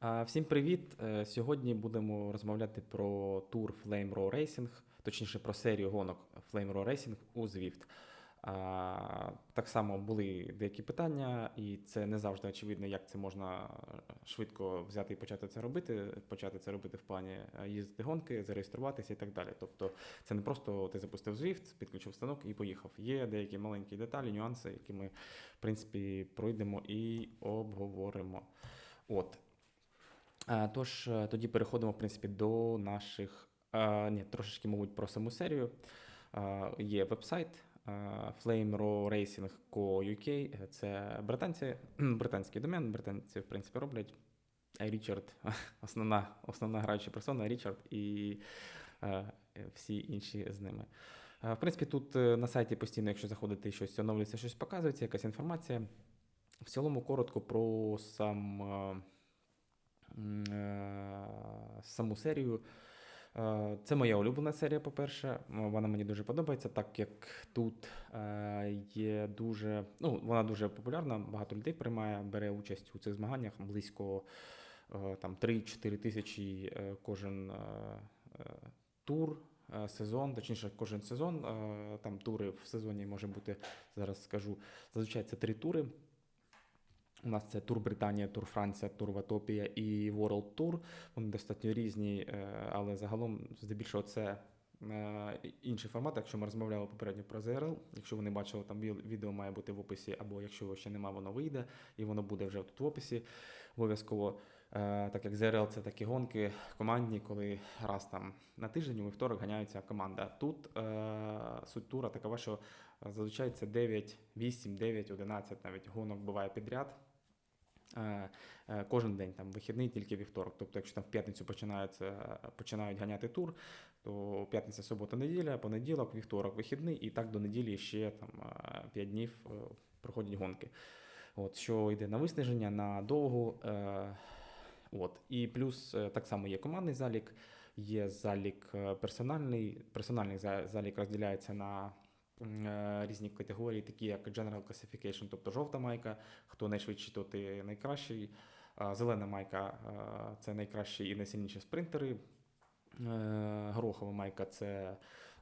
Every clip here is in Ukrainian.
Всім привіт! Е, Сьогодні будемо розмовляти про тур Flame Raw Racing, точніше про серію гонок Flame Raw Racing у Zwift. Так само були деякі питання, і це не завжди очевидно, як це можна швидко взяти і почати це робити. Почати це робити в плані е, їздити гонки, зареєструватися і так далі. Тобто це не просто ти запустив Zwift, підключив станок і поїхав. Є деякі маленькі деталі, нюанси, які ми, в принципі, пройдемо і обговоримо. От. А, Тож, е, тоді переходимо, в принципі, до наших. Ні, трошечки, мабуть, про саму серію. Є веб-сайт а, flameracing.co.uk. Це британці, британський домен, британці, в принципі, роблять. Річард, основна, основна граюча персона, Річард і е, всі інші з ними. Е, В принципі, тут е, на сайті постійно, якщо заходити, щось оновлюється, щось показується, якась інформація. В цілому коротко про сам. Е, саму серію. Е, Це моя улюблена серія, по-перше. Вона мені дуже подобається, так як тут е, є дуже. Ну, вона дуже популярна, багато людей приймає, бере участь у цих змаганнях. Близько там 3-4 тисячі кожен тур. Сезон, точніше, кожен сезон, там тури в сезоні може бути, зараз скажу, зазвичай це три тури. У нас це Тур Британія, Тур Франція, Тур Ватопія і World Tour. Вони достатньо різні, е, але загалом, здебільшого, це е, інший формат. Якщо ми розмовляли попередньо про ZRL, якщо ви не бачили, там відео має бути в описі, або якщо його ще немає, воно вийде, і воно буде вже тут в описі обов'язково. Е, Так як ZRL це такі гонки командні, коли раз там на тиждень у вівторок ганяється команда. Тут суть тура такова, що зазвичай це 9, 8, 9, 11 навіть гонок буває підряд. Е, е, Кожен день там вихідний тільки вівторок. Тобто, якщо там в п'ятницю починається, починають ганяти тур, то п'ятниця, субота, неділя, понеділок, вівторок, вихідний, і так до неділі ще там 5 днів е, проходять гонки. От, що йде на виснаження, на довгу. От. І плюс так само є командний залік, є залік персональний. Персональний за- залік розділяється на різні категорії, такі як General Classification, тобто жовта майка, хто найшвидший, то ти найкращий. Зелена майка е, це найкращі і найсильніші спринтери. Е, Горохова майка це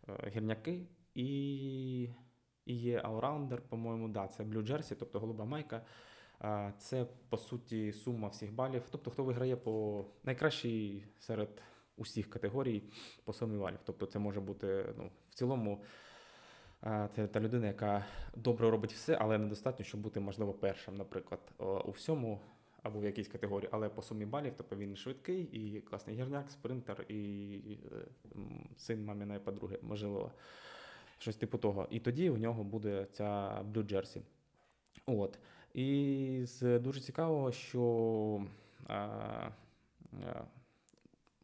е, гірняки. І, і є allrounder, по-моєму, да, це Blue Jersey, тобто голуба майка. Це по суті сума всіх балів. Тобто, хто виграє по найкращий серед усіх категорій по сумі балів. Тобто, це може бути ну, в цілому. Це та людина, яка добре робить все, але недостатньо, щоб бути, можливо, першим, наприклад, у всьому або в якійсь категорії, але по сумі балів, тобто він швидкий і класний гірняк, спринтер і е, м, син маміної подруги, можливо, щось типу того. І тоді у нього буде ця Blue Jersey. От. І з дуже цікавого, що а, а,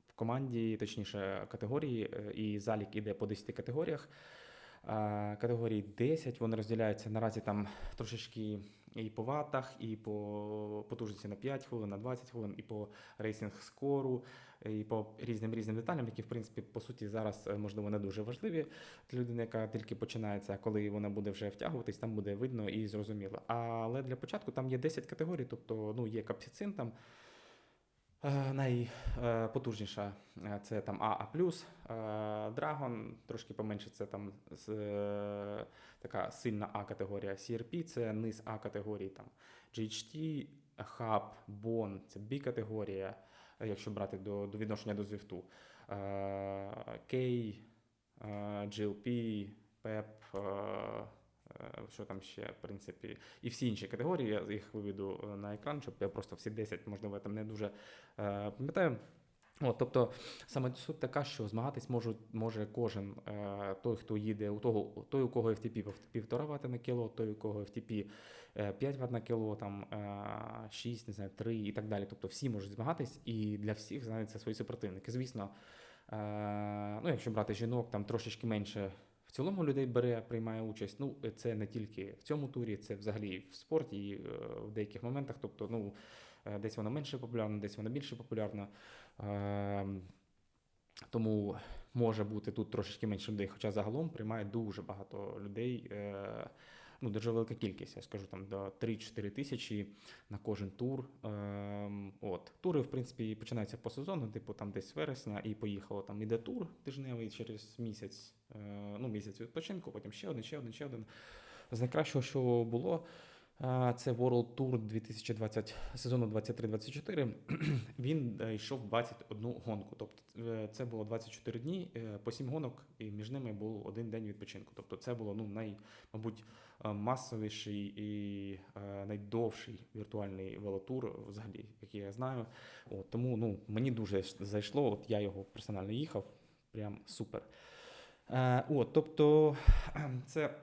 в команді, точніше, категорії, е, і залік іде по 10 категоріях. Категорії 10 вони розділяються наразі там трошечки і по ватах, і по потужності на 5 хвилин, на 20 хвилин, і по рейсинг скору, і по різним різним деталям, які в принципі по суті зараз е, можливо не дуже важливі для людини, яка тільки починається, коли вона буде вже втягуватись, там буде видно і зрозуміло. Але для початку там є 10 категорій, тобто ну, є капсіцин там. Е, Найпотужніша це там А, А+, Драгон, трошки поменше це там е, така сильна А категорія. CRP це низ А категорії, там GHT, Hub, Bon, це B категорія, е, якщо брати до, до відношення до Звіфту. Е, K, е, GLP, PEP, е, е, що там ще, в принципі, і всі інші категорії, я їх виведу е, на екран, щоб я просто всі 10, можливо, там не дуже е, пам'ятаю. От, тобто саме суть така, що змагатись можуть, може кожен е, той, хто їде, у того, той, у кого FTP пів- півтора Вт на кіло, той, у кого FTP е, 5 Вт на кіло, там е, 6, не знаю, 3 і так далі. Тобто всі можуть змагатись, і для всіх знайдуться свої супротивники. Звісно, е, ну, якщо брати жінок, там трошечки менше цілому людей бере, приймає участь. Ну, це не тільки в цьому турі, це взагалі в спорті і е, в деяких моментах. Тобто, ну, е, десь вона менше популярна, десь вона більше популярно. Е, Тому може бути тут трошечки менше людей, хоча загалом приймає дуже багато людей. Ну, дуже велика кількість, я скажу там до 3-4 тисячі на кожен тур. Ем, от. Тури, в принципі, починаються по сезону, типу там десь вересня, і поїхало. Там іде тур тижневий через місяць, е, ну, місяць відпочинку, потім ще один, ще один, ще один. З найкращого, що було, це World Tour 2020 сезону 23-24. Він е, йшов 21 гонку. Тобто е, це було 24 дні е, по 7 гонок, і між ними був один день відпочинку. Тобто це було ну, най, мабуть, масовіший і найдовший віртуальний велотур, взагалі, який я знаю. От, тому ну, мені дуже зайшло. От я його персонально їхав. Прям супер. От, тобто, це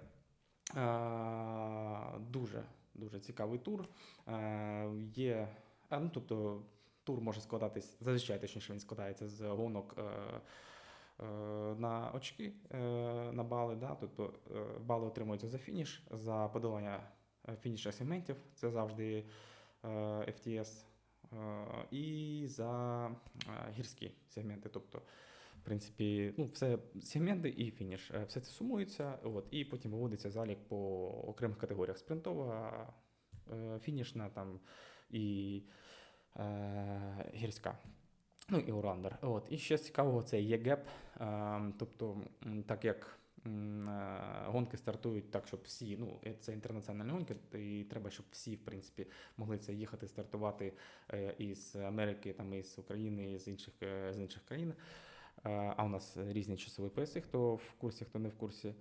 дуже, дуже цікавий тур. Е, є, а, ну, тобто, тур може складатись, зазвичай точніше він складається з гонок. Е, е, на очки, е, на бали, да? тобто е, бали отримуються за фініш, за подолання е, фінішних сегментів, це завжди е, FTS, е, і за е, гірські сегменти. Тобто, в принципі, ну, все сегменти і фініш. Е, Все це сумується, от, і потім виводиться залік по окремих категоріях: спринтова, е, фінішна там і е, гірська. Ну і Урандер. От. І ще цікавого це є геп. Е, тобто, так як гонки стартують так, щоб всі, ну, це інтернаціональні гонки, і треба, щоб всі, в принципі, могли це їхати, стартувати із Америки, там, із України, з інших, з інших країн. Е, А у нас різні часові пояси, хто в курсі, хто не в курсі.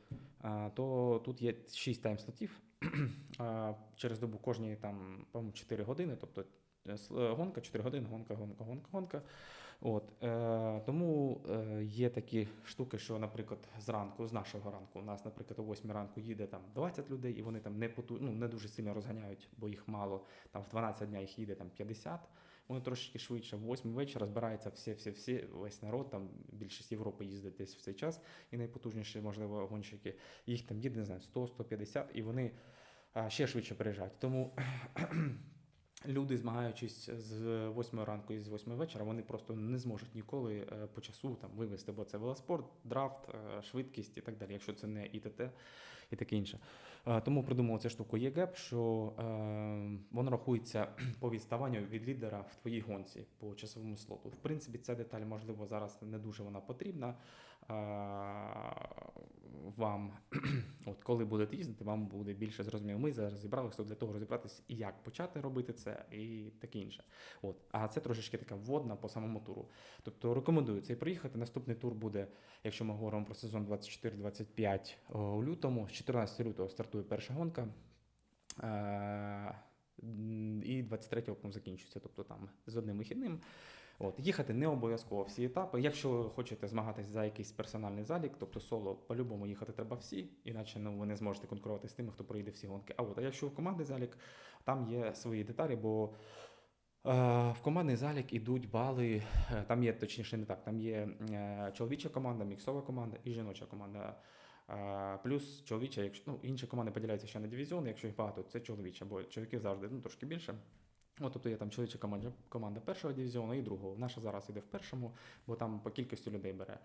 Е, То тут є 6 тайм-слотів. Е, Через добу кожні там, по-моєму, 4 години, тобто гонка, 4 години, гонка, гонка, гонка, гонка. От, тому є такі штуки, що, наприклад, зранку, з нашого ранку, у нас, наприклад, о 8 ранку їде там 20 людей, і вони там не, поту, ну, не дуже сильно розганяють, бо їх мало. Там в 12 дня їх їде там 50. Вони трошечки швидше, в 8 вечора збираються всі, всі, всі, весь народ, там більшість Європи їздить десь в цей час, і найпотужніші, можливо, гонщики, їх там їде, не знаю, 100-150, і вони ще швидше приїжджають. Тому люди, змагаючись з 8 ранку і з 8 вечора, вони просто не зможуть ніколи е, по часу там вивести, бо це велоспорт, драфт, е, швидкість і так далі, якщо це не ІТТ і таке інше. Е, Тому придумав цю штуку ЄГЕП, що е, воно рахується по відставанню від лідера в твоїй гонці по часовому слоту. В принципі, ця деталь, можливо, зараз не дуже вона потрібна. Вам, от коли будете їздити, вам буде більше зрозуміло. Ми зараз зібралися для того розібратися, як почати робити це, і таке інше. От. А це трошечки така вводна по самому туру. Тобто рекомендую цей приїхати. Наступний тур буде, якщо ми говоримо про сезон 24-25 у лютому. З 14 лютого стартує перша гонка. І 23-го закінчується, тобто там з одним вихідним. От, їхати не обов'язково всі етапи. Якщо хочете змагатись за якийсь персональний залік, тобто соло, по-любому їхати треба всі, іначе ну, ви не зможете конкурувати з тими, хто проїде всі гонки. А от, а якщо в командний залік, там є свої деталі, бо е, в командний залік ідуть бали, е, там є точніше не так, там є е, чоловіча команда, міксова команда і жіноча команда. Плюс чоловіча, якщо ну, інші команди поділяються ще на дивізіони, якщо їх багато, це чоловіча, бо чоловіків завжди ну, трошки більше. От, тобто є там чоловіча команда, команда першого дивізіону і другого. Наша зараз іде в першому, бо там по кількості людей бере.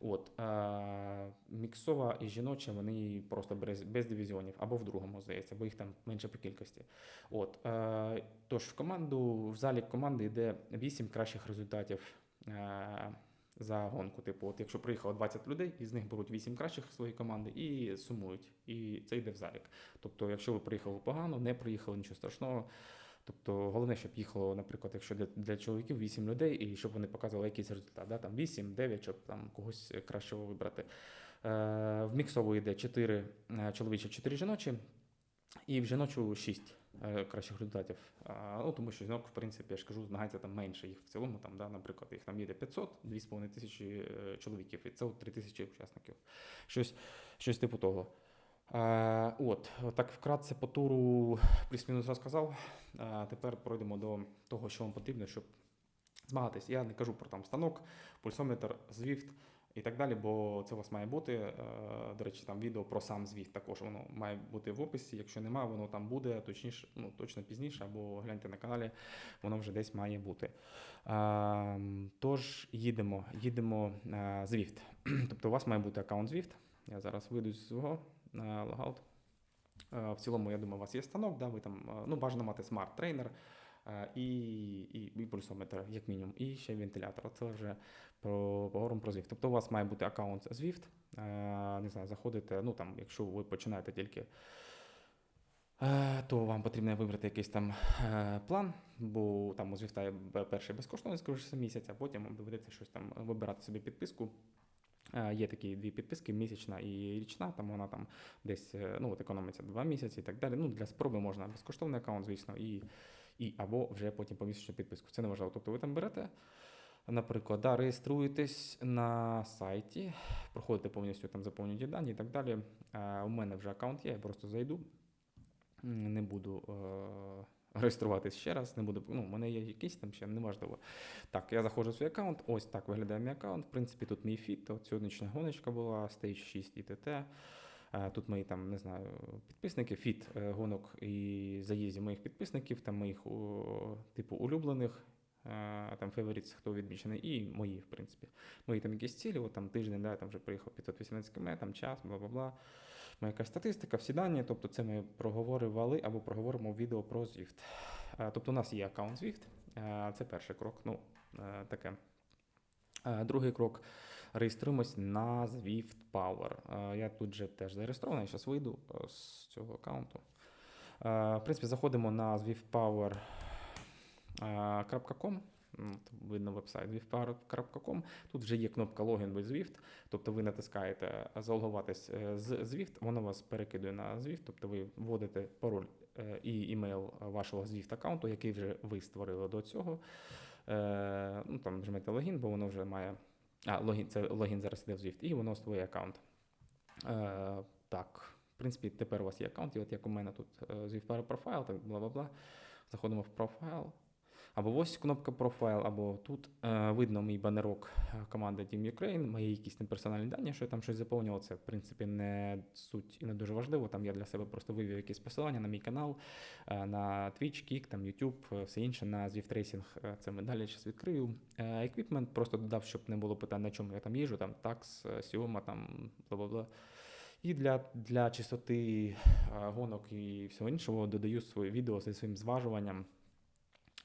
От, е, міксова і жіноча, вони просто без, без дивізіонів, або в другому, здається, бо їх там менше по кількості. От, е, тож в команду, в залі команди йде 8 кращих результатів. Е, за гонку, типу, от якщо приїхало 20 людей, із них беруть 8 кращих своєї команди і сумують. І це йде в залік. Тобто, якщо ви приїхали погано, не приїхали нічого страшного. Тобто головне, щоб їхало, наприклад, якщо для, для чоловіків 8 людей, і щоб вони показували якийсь результат. Да? Там 8, 9, щоб там когось кращого вибрати. Е, в міксову йде 4 е, чоловічі, 4 жіночі, і в жіночу 6 е, кращих результатів. А, ну, тому що жінок, в принципі, я ж кажу, змагається там менше їх в цілому, там, да, наприклад, їх там їде 500, 2,5 тисячі е, чоловіків, і це от 3 тисячі учасників. Щось, щось типу того. Е, от, так вкратце по туру плюс-мінус розказав. Е, тепер пройдемо до того, що вам потрібно, щоб змагатись. Я не кажу про там станок, пульсометр, Zwift і так далі, бо це у вас має бути. Е, До речі, там відео про сам Zwift також воно має бути в описі. Якщо немає, воно там буде точніше, ну точно пізніше, або гляньте на каналі, воно вже десь має бути. Тож їдемо, їдемо Zwift. Тобто у вас має бути аккаунт Zwift. Я зараз вийду з свого логаут. Е, В цілому, я думаю, у вас є станок, да, ви там, е, ну, бажано мати смарт-трейнер е, і, і, і пульсометр, як мінімум, і ще вентилятор. Це вже про, поговоримо про Zwift. Тобто у вас має бути аккаунт Zwift, не знаю, заходите, ну там, якщо ви починаєте тільки, то вам потрібно вибрати якийсь там план, бо там у є перший безкоштовний, скоріше місяць, а потім доведеться щось там вибирати собі підписку. Е, Є такі дві підписки: місячна і річна. Там вона там десь е, ну, от економиться два місяці і так далі. Ну, для спроби можна безкоштовний аккаунт, звісно, і, і або вже потім помісячну підписку. Це не важливо. Тобто ви там берете, наприклад, да, реєструєтесь на сайті, проходите повністю там заповнюєте дані і так далі. Е, У мене вже аккаунт є, я просто зайду. Не буду е, реєструватись ще раз, не буду. Ну, у мене є якийсь там ще неважливо. Так, я заходжу в свій аккаунт. Ось так виглядає мій аккаунт. В принципі, тут мій фіт. От сьогоднішня гоночка була, Stage 6 ІТТ. Е, Тут мої там, не знаю, підписники, фіт е, гонок і заїздів моїх підписників, там моїх типу улюблених, е, там favorites, хто відмічений, і мої, в принципі. Мої там якісь цілі, от там тиждень, да, там вже приїхав 518 км, там час, бла бла бла. Якась статистика, всі дані, тобто це ми проговорювали або проговоримо відео про Zwift. Е, Тобто у нас є аккаунт Zwift, е, це перший крок. Ну, е, таке. Другий крок. Реєструємось на Zwift Power. Я тут же теж зареєстрований, зараз вийду з цього аккаунту. В принципі, заходимо на zwiftpower.com. Видно вебсайт zwiftpower.com. Тут вже є кнопка логін без Zwift. Тобто ви натискаєте залогуватись е, з Zwift, воно вас перекидує на Zwift, тобто ви вводите пароль е, і імейл вашого Zwift аккаунту, який вже ви створили до цього. Е, Ну, там жмете логін, бо воно вже має. А, логін, це логін зараз іде в Zwift, і воно створює аккаунт. Е, так, в принципі, тепер у вас є аккаунт, і от як у мене тут е, Zwift Profile, так бла бла бла. Заходимо в профайл. Або ось кнопка профайл, або тут е, видно мій банерок е, команди Team Ukraine, мої якісь там персональні дані, що я там щось заповнював. Це в принципі не суть і не дуже важливо. Там я для себе просто вивів якісь посилання на мій канал, е, на Twitch, Kik, там YouTube, е, все інше на Zwift Racing. е, Це ми далі зараз відкрию. Е, Equipment просто додав, щоб не було питань, на чому я там їжу, там такс, Сіома, там бла-бла-бла. І для, для чистоти гонок і всього іншого додаю своє відео зі своїм зважуванням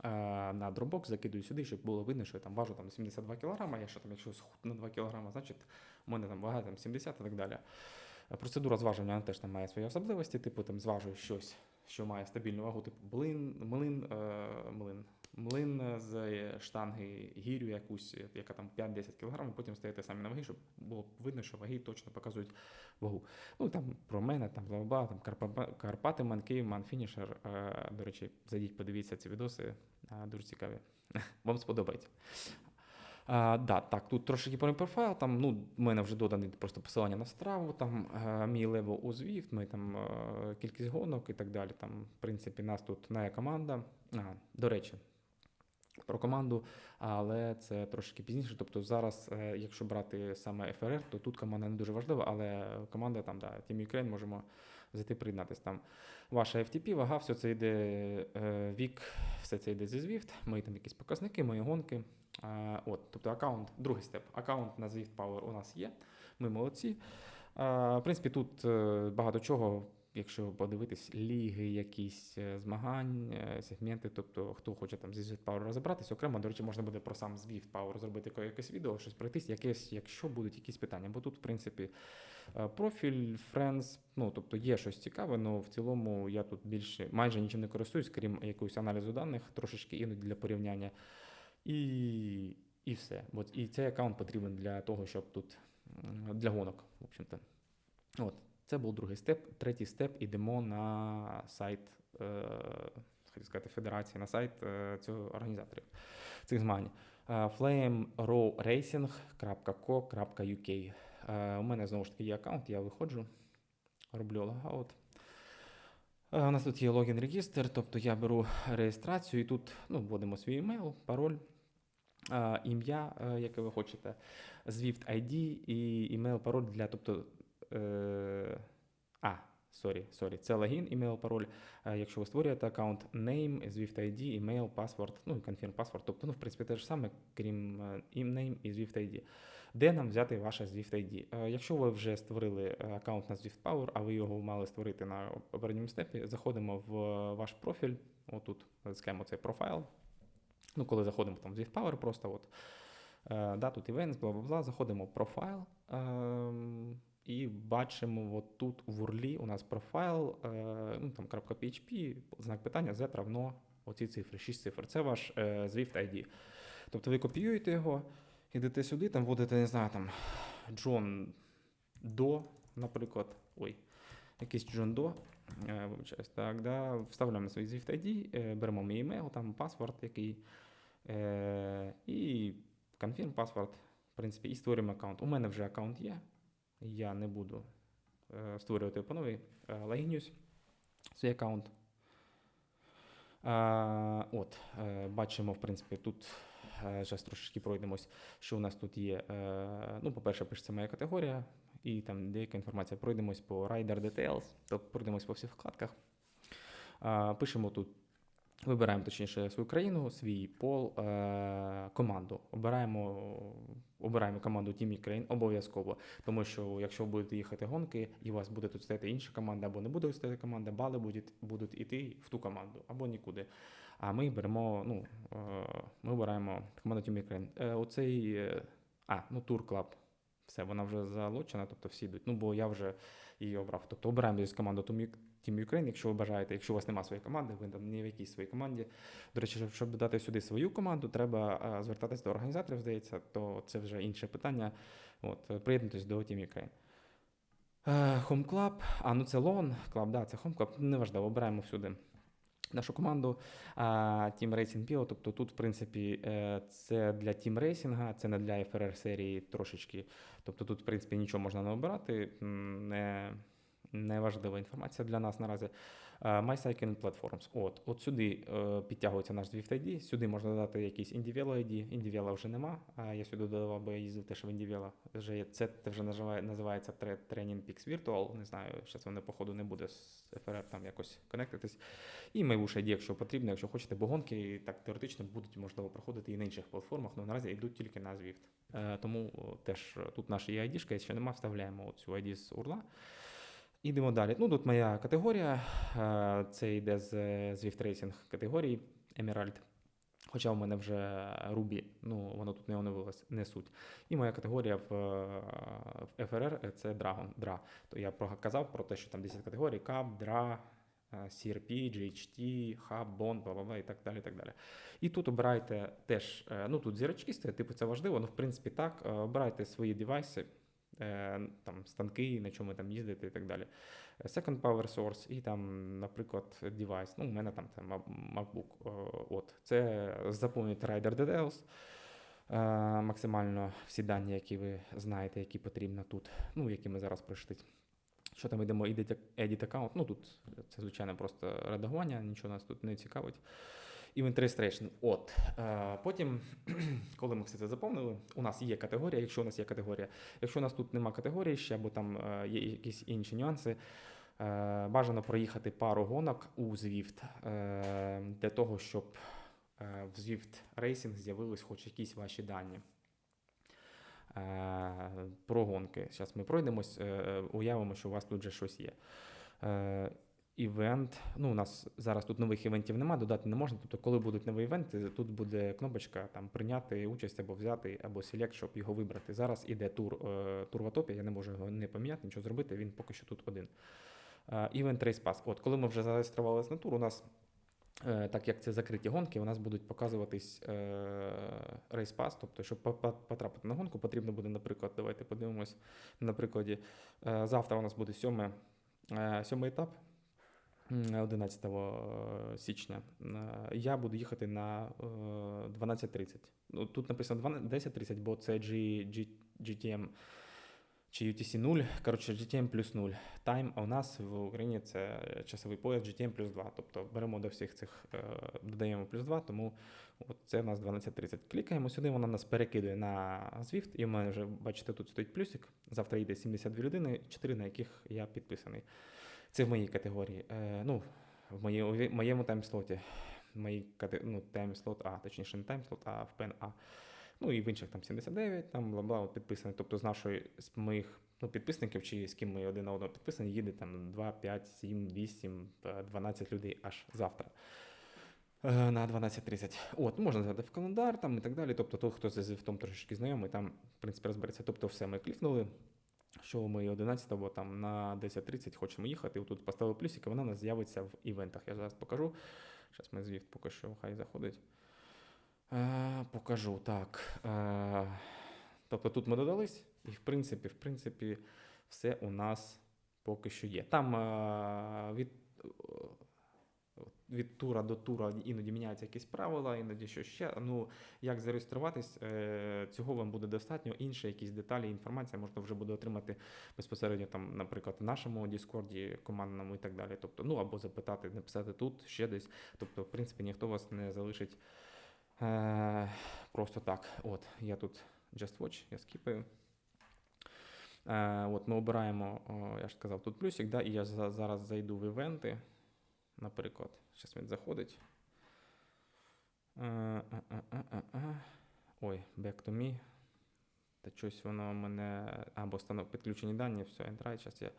на дробок, закидую сюди, щоб було видно, що я там важу там 72 кг, я ще там, якщо на 2 кг, значить у мене там вага там 70 і так далі. Е, Процедура зваження вона теж там має свої особливості, типу там зважую щось, що має стабільну вагу, типу блин, млин, е, млин, млин з штанги, гірю якусь, яка там 5-10 кг, потім стаєте самі на ваги, щоб було видно, що ваги точно показують вагу. Ну там про мене, там бла, там Карпа, Карпати, Ман, Київ, Ман, Фінішер. Е, До речі, зайдіть, подивіться ці відоси, е, дуже цікаві. Вам сподобається. А, да, так, тут трошки про профайл. Там, ну, в мене вже додані просто посилання на страву, там е, мій левел у Zwift, ми там е, кількість гонок і так далі. Там, в принципі, нас тут не команда. А, до речі, про команду, але це трошки пізніше. Тобто зараз, е, якщо брати саме ФРР, то тут команда не дуже важлива, але команда там, да, Team Ukraine можемо зайти приєднатися. Там ваша FTP, вага, все це йде е, вік, все це йде зі Zwift, мої там якісь показники, мої гонки. Е, от, тобто аккаунт, другий степ. Аккаунт на Zwift Power у нас є. Ми молодці. В принципі, тут багато чого. Якщо подивитись ліги, якісь е, змагань, е, сегменти, тобто хто хоче там зі Power розібратись, окремо, до речі, можна буде про сам Power зробити якесь відео, щось пройтись, якесь, якщо будуть якісь питання. Бо тут, в принципі, е, профіль, Friends, ну тобто є щось цікаве, але в цілому я тут більше майже нічим не користуюсь, крім якогось аналізу даних, трошечки іноді для порівняння. І, і все. От, і цей аккаунт потрібен для того, щоб тут для гонок, в общем-то. От, це був другий степ. Третій степ ідемо на сайт, е, хотів сказати, федерації, на сайт е, цього організаторів цих змагань. Е, flamerowracing.co.uk. Е, у мене знову ж таки є аккаунт, я виходжу, роблю логаут. Е, У нас тут є логін регістр, тобто я беру реєстрацію і тут ну, вводимо свій емейл, пароль, е, ім'я, яке ви хочете, Zwift ID і email, пароль для, тобто, е, а, Sorry, sorry, це логін, імейл, пароль. Е, Якщо ви створюєте аккаунт, name, Swift ID, email, password, ну і confirm password. Тобто, ну, в принципі, те ж саме, крім е, name і Swift ID. Де нам взяти ваше Swift ID? Якщо ви вже створили аккаунт на Swift Power, а ви його мали створити на попередньому степі, заходимо в ваш профіль. Отут натискаємо цей профайл. Ну, коли заходимо там в Swift Power, просто от. Да, тут events, бла бла бла. Заходимо в профайл. Бачимо от тут в урлі у нас профайл, е, ну, там, .php, знак питання, z равно оці цифри, 6 цифр. Це ваш е, Swift ID. Тобто ви копіюєте його, ідете сюди, там вводите, не знаю, там John До, наприклад. Ой, якийсь John До. е, Вибачаюсь, так, да, вставляємо свій Swift ID, беремо мій email, там паспорт який, і confirm паспорт, в принципі, і створюємо аккаунт. У мене вже аккаунт є. Я не буду е, створювати по новій. Е, логінюсь свій аккаунт. Е, от, е, бачимо, в принципі, тут е, зараз трошечки пройдемось, що у нас тут є. Е, ну, по-перше, пишеться моя категорія, і там деяка інформація. Пройдемось по Rider Details, тобто пройдемось по всіх вкладках. Е, пишемо тут. Вибираємо точніше свою країну, свій пол, е, команду. Обираємо, обираємо команду Team Ukraine обов'язково. Тому що якщо будете їхати гонки, і у вас буде тут стояти інша команда, або не буде стояти команда, бали будуть, будуть іти в ту команду, або нікуди. А ми беремо, ну, е, ми обираємо команду Team Ukraine. Е, оцей, е, а, ну, Tour Club. Все, вона вже залочена, тобто всі йдуть. Ну, бо я вже її обрав. Тобто обираємо десь команду Team Team Ukraine, якщо ви бажаєте, якщо у вас немає своєї команди, ви там не в якійсь своїй команді. До речі, щоб- додати сюди свою команду, треба а, звертатись до організаторів, здається, то це вже інше питання. От, е, приєднуйтесь до Team Ukraine. Е, Home Club, а ну це Lawn Club, да, це Home Club, неважливо, обираємо всюди нашу команду. Team Racing Pio, тобто тут, в принципі, е, це для Team Racing, це не для FRR серії трошечки. Тобто тут, в принципі, нічого можна не обирати, не, не важлива інформація для нас наразі. Е, MyCycling Platforms. От, от сюди е, підтягується наш Zwift ID, сюди можна додати якийсь Indivelo ID. Indivelo вже нема, я сюди додавав, бо я їздив теж в Indivelo. Вже є, це вже називає, називається Training Peaks Virtual. Не знаю, зараз воно, походу, не буде з FRR там якось конектитись. І Maybush ID, якщо потрібно, якщо хочете, бо гонки так теоретично будуть можливо проходити і на інших платформах, але наразі йдуть тільки на Zwift. Е, тому теж тут наша є ID, якщо нема, вставляємо цю ID з URL. Ідемо далі. Ну, тут моя категорія. е, Це йде з е, Zwift Racing категорії Emerald. Хоча у мене вже Ruby, ну воно тут не оновилось, не суть. І моя категорія в, е, в FRR це Dragon. Dra. То я казав про те, що там 10 категорій: Cup, Dra, е, CRP, GHT, Hub, Bond, бла, бла, і так далі. І так далі. І тут обирайте теж, е, ну тут зірочки типу це важливо, ну в принципі так. е, Обирайте свої девайси, е, там станки, на чому там їздите і так далі. Е, Second Power Source і там, наприклад, девайс. Ну, у мене там це MacBook. е, От. Це заповнюйте Rider Details. е, Максимально всі дані, які ви знаєте, які потрібно тут, ну, які ми зараз пройшли. Що там йдемо, edit account, ну тут це звичайно просто редагування, нічого нас тут не цікавить. Event Registration. От. Е, потім, коли ми все це заповнили, у нас є категорія, якщо у нас є категорія. Якщо у нас тут нема категорії ще, або там е, є якісь інші нюанси, е, бажано проїхати пару гонок у Zwift для того, щоб в Zwift Racing з'явились хоч якісь ваші дані. Про гонки. Зараз ми пройдемось, уявимо, що у вас тут вже щось є. Е, Івент. Ну, у нас зараз тут нових івентів немає, додати не можна. Тобто, коли будуть нові івенти, тут буде кнопочка там прийняти участь або взяти, або селект, щоб його вибрати. Зараз іде тур, е, тур в я не можу його не поміняти, нічого зробити. Він поки що тут один. Івент Race Pass. От, коли ми вже зареєструвалися на тур, у нас. е, Так як це закриті гонки, у нас будуть показуватись е, Race Pass, тобто, щоб по- по- потрапити на гонку, потрібно буде, наприклад, давайте подивимось на прикладі. Е, Завтра у нас буде сьоме, е, сьомий етап. М, 11 січня. Е, Я буду їхати на е, 12.30. Ну, тут написано 10.30, бо це G, G, GTM чи UTC 0. Коротше, GTM плюс 0. Тайм, а у нас в Україні це часовий пояс GTM плюс 2. Тобто беремо до всіх цих, е, додаємо плюс 2, тому от це у нас 12.30. Клікаємо сюди, вона нас перекидує на Zwift, і в мене вже, бачите, тут стоїть плюсик. Завтра йде 72 людини, 4 на яких я підписаний. Це в моїй категорії. Е, ну, в моєму, в моєму таймслоті. Кате- ну, таймслот А, точніше, не таймслот, а в Pen А. Ну і в інших там 79, там бла-бла, підписаний. Тобто з нашої з моїх ну, підписників, чи з ким ми один на одного підписані, їде там 2, 5, 7, 8, е, 12 людей аж завтра. Е, На 12.30. От, можна згадати в календар там і так далі. Тобто, той, хто з Звіфтом трошечки знайомий, там, в принципі, розбереться. Тобто, все ми клікнули, що ми 11 або там на 10.30 хочемо їхати. Тут поставили плюсик, і вона у нас з'явиться в івентах. Я зараз покажу. Зараз ми Звіфт поки що хай заходить. Е, покажу так. Е, тобто тут ми додались, і в принципі, в принципі, все у нас поки що є. Там е, від, від тура до тура іноді міняються якісь правила, іноді що ще. Ну, як зареєструватись, е, цього вам буде достатньо. Інші якісь деталі, інформація можна вже буде отримати безпосередньо там, наприклад, в нашому Діскорді командному і так далі. Тобто, ну або запитати, написати тут, ще десь. Тобто, в принципі, ніхто вас не залишить е, просто так. От, я тут Just Watch, я скіпаю. Е, от ми обираємо, я ж сказав, тут плюсик, да, і я зараз зайду в івенти. Наприклад, зараз він заходить. Е, е, е. Ой, back to me. Та щось воно мене. Або станок підключені дані, все, entrай, зараз я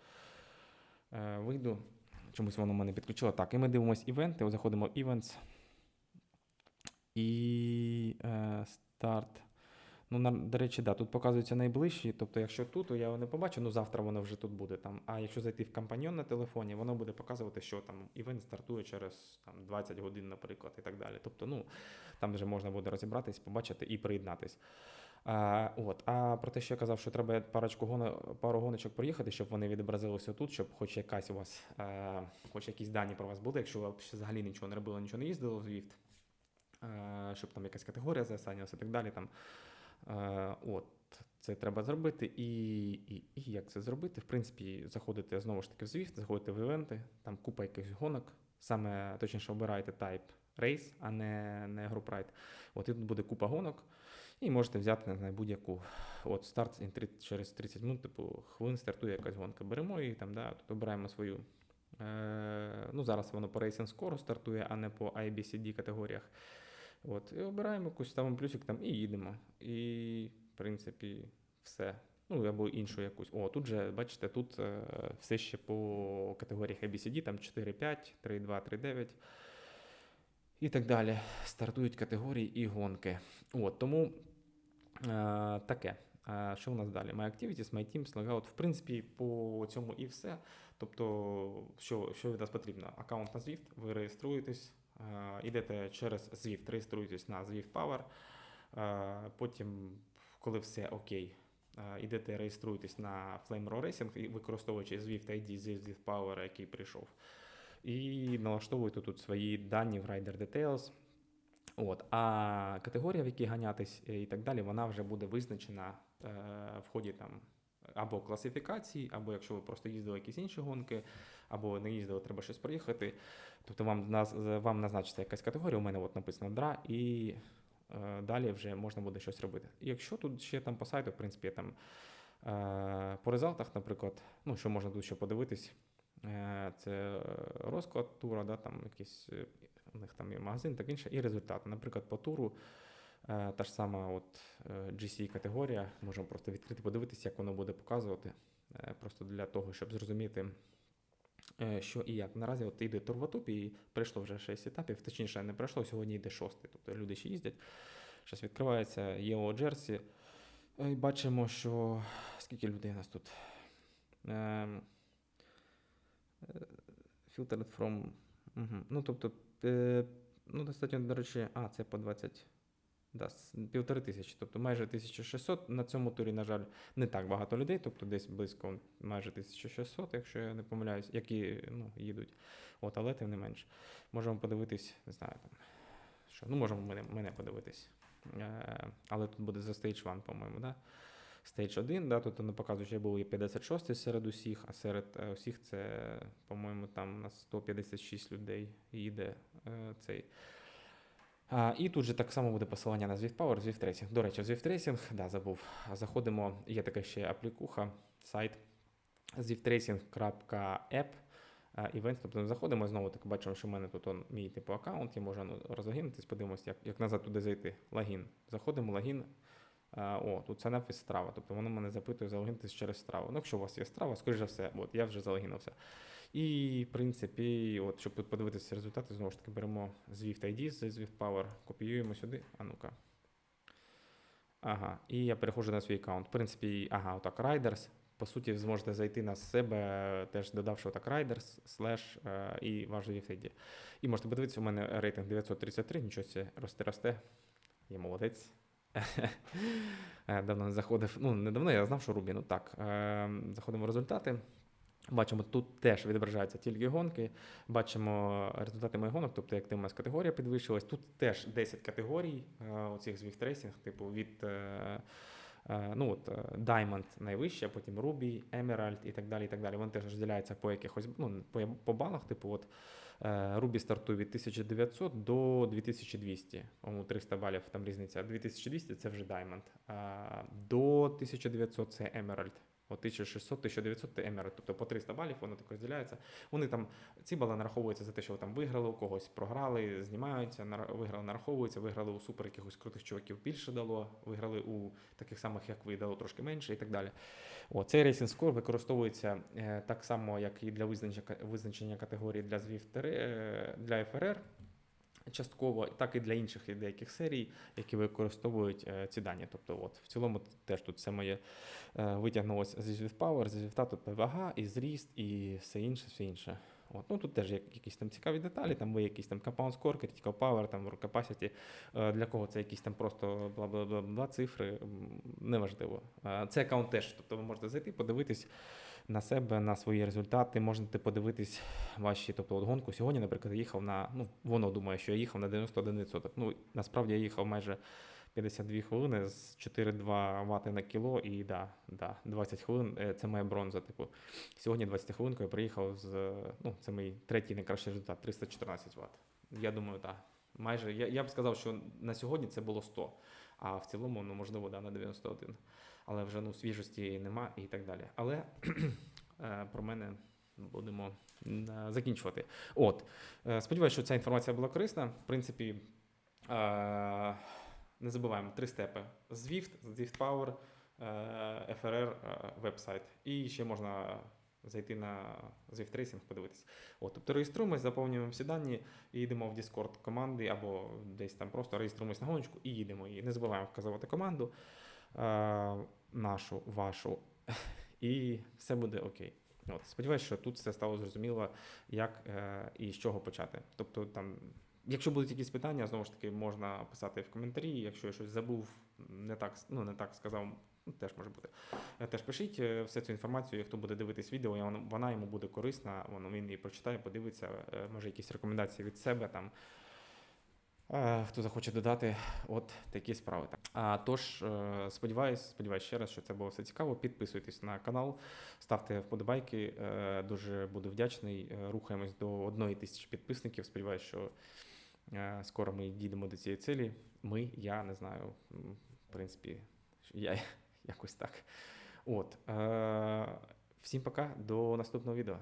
вийду. Чомусь воно мене підключило. Так, і ми дивимося івенти, заходимо в Events. І е, старт. Ну, на, до речі, да, тут показуються найближчі. Тобто, якщо тут, то я його не побачу, ну завтра воно вже тут буде. Там. А якщо зайти в компаньйон на телефоні, воно буде показувати, що там івент стартує через там, 20 годин, наприклад, і так далі. Тобто, ну, там вже можна буде розібратись, побачити і приєднатись. А, от. а про те, що я казав, що треба парочку гоно, пару гоночок проїхати, щоб вони відобразилися тут, щоб хоч якась у вас, е, хоч якісь дані про вас були, якщо ви взагалі нічого не робили, нічого не їздили в Zwift, е, щоб там якась категорія засанялася і так далі. Там. Е, от, це треба зробити. І, і, і як це зробити? В принципі, заходите знову ж таки в Zwift, заходите в івенти, там купа якихось гонок. Саме точніше обираєте type race, а не, не group ride. От і тут буде купа гонок. І можете взяти знаю, будь-яку. От старт через 30 минут, типу, хвилин стартує якась гонка. Беремо і там, да, тут обираємо свою. Е, ну, зараз воно по Racing Score стартує, а не по IBCD категоріях. От, і обираємо якусь ставимо плюсик там і їдемо. І, в принципі, все. Ну, або іншу якусь. О, тут же, бачите, тут е, все ще по категоріях ABCD, там 4-5, 3-2, 3-9 і так далі. Стартують категорії і гонки. От, тому е, таке. А що у нас далі? My Activities, My Teams, Logout. В принципі, по цьому і все. Тобто, що, що від нас потрібно? Аккаунт на Zwift, ви реєструєтесь, йдете через Zwift, реєструєтесь на Zwift Power. Е, Потім, коли все окей, е, йдете, реєструєтесь на Flame Raw Racing, і використовуючи Zwift ID з Zwift Power, який прийшов. І налаштовуєте тут свої дані в Rider Details. От, а категорія, в якій ганятись е, і так далі, вона вже буде визначена е, в ході там або класифікації, або якщо ви просто їздили якісь інші гонки, або не їздили, треба щось проїхати. Тобто вам, вам назначиться якась категорія, у мене от написано DRA, і е, далі вже можна буде щось робити. І якщо тут ще там по сайту, в принципі, там е, по результатах, наприклад, ну що можна тут ще подивитись, е, це розклад тура, да, там якісь. е, у них там є магазин, так інше, і результати. Наприклад, по туру та ж сама от, е, GC-категорія, можемо просто відкрити, подивитися, як воно буде показувати. е, Просто для того, щоб зрозуміти, е, що і як. Наразі от йде тур і пройшло вже 6 етапів, точніше, не пройшло, сьогодні йде 6. Тобто люди ще їздять. Зараз відкривається Jersey. Е, І бачимо, що скільки людей у нас тут. Ем, е, Filtered from. Ну, тобто, е, ну, достатньо, до речі, а, це по 20. Да, півтори тисячі, тобто майже 1600. На цьому турі, на жаль, не так багато людей, тобто десь близько майже 1600, якщо я не помиляюсь, які ну, їдуть. От, але тим не менш. Можемо подивитись, не знаю там. Що, ну, можемо мене, мене подивитись. Е, але тут буде за Stage 1, по-моєму, да? Stage 1, да, тут не показує, що був і 56 серед усіх, а серед е, усіх це, по-моєму, там на 156 людей їде е, цей. І тут же так само буде посилання на Zwift Power. До речі, Zwift Racing, да, забув. Заходимо, є така ще аплікуха, сайт zwiftracing.app. Events, тобто заходимо знову таки бачимо, що в мене тут он, мій типу аккаунт, я можу ну, розлогінитись, подивимося, як, як назад туди зайти. Логін. Заходимо, логін. А, О, тут це напис страва. Тобто воно мене запитує залогінитись через страву. Ну, якщо у вас є страва, скоріш за все, от я вже залогінився. І, в принципі, от, щоб тут подивитися результати, знову ж таки беремо Zwift ID з Zwift Power, копіюємо сюди. А ну-ка. Ага, і я переходжу на свій аккаунт. В принципі, ага, отак, Riders. По суті, зможете зайти на себе, теж додавши отак Riders, слеш е, і ваш Zwift ID. І можете подивитися, у мене рейтинг 933, нічого росте, росте. Я молодець. Е, Давно не заходив. Ну, не давно, я знав, що Рубі. Ну так. е, Заходимо в результати. Бачимо, тут теж відображаються тільки гонки. Бачимо результати моїх гонок, тобто як у категорія підвищилась. Тут теж 10 категорій е, оцих Zwift Racing, типу від е, ну, от, Diamond найвище, потім Ruby, Emerald і так далі. і так далі. Вони теж розділяються по якихось ну, по, по балах. Типу, от, е, Ruby стартує від 1900 до 2200. По-моєму, 300 балів там різниця. 2200 це вже Diamond. До 1900 це Emerald. От 1600, 1900 це тобто по 300 балів воно так розділяється. Вони там, ці бали нараховуються за те, що ви там виграли, у когось програли, знімаються, виграли, нараховуються, виграли у супер якихось крутих чуваків більше дало, виграли у таких самих, як ви, дало трошки менше і так далі. О, цей рейсинг скор використовується е, так само, як і для визначення, визначення категорії для Zwift, е, для FRR. Частково, так і для інших деяких серій, які використовують е, ці дані. Тобто, от в цілому теж тут все моє е, витягнулося зі Power, зі Zwift тут вага, і зріст, і все інше, все інше. От. Ну, тут теж є якісь там цікаві деталі, там ви якісь там compound score, critical power, там capacity. Е, Для кого це якісь там просто бла-бла-бла цифри, неважливо. Це аккаунт теж, тобто ви можете зайти, подивитись на себе, на свої результати, можете подивитись ваші, тобто от гонку. Сьогодні, наприклад, я їхав на, ну, воно думає, що я їхав на 91%. Ну, насправді я їхав майже 52 хвилини з 4,2 вати на кіло, і да, да, 20 хвилин е, це моя бронза. Типу, сьогодні 20 хвилинку я приїхав з, ну, це мій третій найкращий результат, 314 Вт. Я думаю, так. Майже, я, я б сказав, що на сьогодні це було 100, а в цілому, ну, можливо, да, на 91. Але вже ну, свіжості нема і так далі. Але е, про мене будемо е, закінчувати. От, е, сподіваюся, що ця інформація була корисна. В принципі, не забуваємо три степи: Zwift, Zwift Power, FRR вебсайт. І ще можна зайти на Zwift Racing, подивитися. От, тобто реєструємось, заповнюємо всі дані і йдемо в Discord команди або десь там просто реєструємось на гоночку і їдемо. І не забуваємо вказувати команду нашу, вашу, і все буде окей. От, сподіваюся, що тут все стало зрозуміло, як е, і з чого почати. Тобто, там, якщо будуть якісь питання, знову ж таки, можна писати в коментарі. Якщо я щось забув, не так, ну, не так сказав, ну, теж може бути. Е, Теж пишіть е, всю цю інформацію, хто буде дивитись відео, і вона, йому буде корисна, воно, він її прочитає, подивиться, е, може якісь рекомендації від себе там. Е, Хто захоче додати, от такі справи. А тож, е, сподіваюсь, сподіваюсь ще раз, що це було все цікаво. Підписуйтесь на канал, ставте вподобайки. е, Дуже буду вдячний. Рухаємось до одної тисячі підписників. Сподіваюсь, що скоро ми дійдемо до цієї цілі. Ми, я не знаю. В принципі, я якось так. От. Всім пока, до наступного відео.